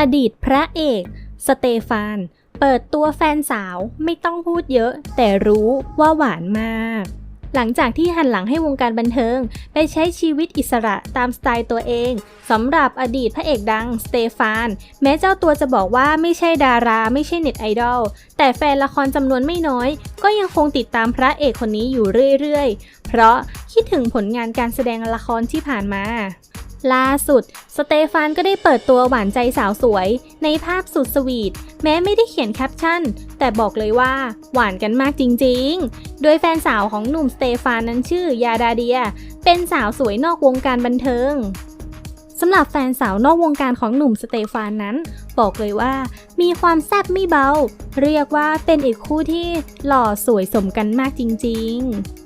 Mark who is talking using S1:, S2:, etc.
S1: อดีตพระเอก สเตฟาน เปิดตัวแฟนสาวไม่ต้องพูดเยอะ แต่รู้ว่าหวานมาก หลังจากที่หันหลังให้วงการบันเทิง ไปใช้ชีวิตอิสระตามสไตล์ตัวเองสำหรับอดีตพระเอกดังสเตฟาน แม้เจ้าตัวจะบอกว่าไม่ใช่ดารา ไม่ใช่เน็ตไอดอล แต่แฟนละครจำนวนไม่น้อย ก็ยังคงติดตามพระเอกคนนี้อยู่เรื่อยๆ เพราะคิดถึงผลงานการแสดงละครที่ผ่านมา ล่าสุด สเตฟานก็ได้เปิดตัวหวานใจสาวสวย ในภาพสุดสวีท แม้ไม่ได้เขียนแคปชั่น แต่บอกเลยว่าหวานกันมากจริงๆ โดยแฟนสาวของหนุ่มสเตฟานนั้นชื่อยาดาเดีย เป็นสาวสวยนอกวงการบันเทิงสำหรับแฟนสาวนอกวงการของหนุ่มสเตฟานนั้น บอกเลยว่า มีความแซ่บไม่เบา เรียกว่าเป็นอีกคู่ที่หล่อสวยสมกันมากจริง ๆ